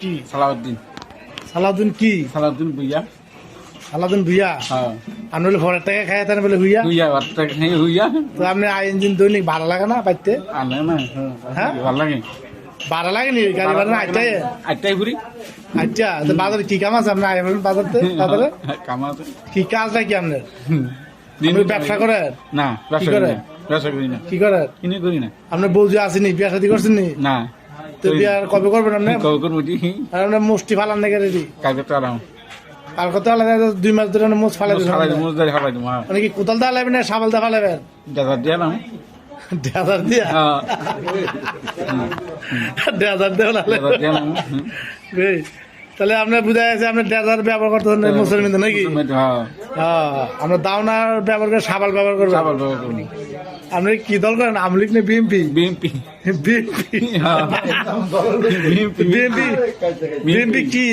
কি? সালাউদ্দিন। সালাউদ্দিন কি? সালাউদ্দিন বুইয়া সালাউদ্দিন ভুইয়া? হ্যাঁ। আপনি বলে ভরের টাকা খাই তার বলে হুইয়া বুইয়া বার্তা খাই হুইয়া তো আপনি ইঞ্জিন দৈনিক ভাড়া লাগে না পাইতে? আনে না। হ্যাঁ? ভালো লাগে। ভাড়া লাগে নি? গাড়ি ভাড়া আটটাই আটটাই ঘুরি। আচ্ছা তো বাজারে কি কাম আছে আপনি আই বলেন বাজারতে? বাজারে? কামাতে কি কাজটা কি আপনার? আপনি ব্যবসা করেন? না ব্যবসা করে? না। ব্যবসা করি না। কি করেন? কিনে করি না। আপনার বউ যে আসেনি বিয়া শাদি করছেন না। তো বিয়া কবে করবেন আপনি? কবে করব দি আর আপনার মুষ্টি ফালান নাকি রেডি। কালকে তো আরাম। কাল কত আলাদা দুই মাস ধরে মুছ ফালাই হ্যাঁ। মানে কি কোদাল দা লাইবেন না সাবাল দা দাদা দিয়া নাম ডেজার দিয়া হ্যাঁ। দাদা দিয়া নাম বেশ। তাহলে আপনার বুঝা গেছে আপনি ডেজার ব্যবহার করতেছেন মুসলমান নাকি? হ্যাঁ হ্যাঁ। আমরা দাওনার ব্যবহার করে সাবাল ব্যবহার করব। সাবাল ব্যবহার করব। আপনি কি দল করেন? আমলি না বিএমপি বিএমপি বিএমপি হ্যাঁ। বিএমপি বিএমপি কি?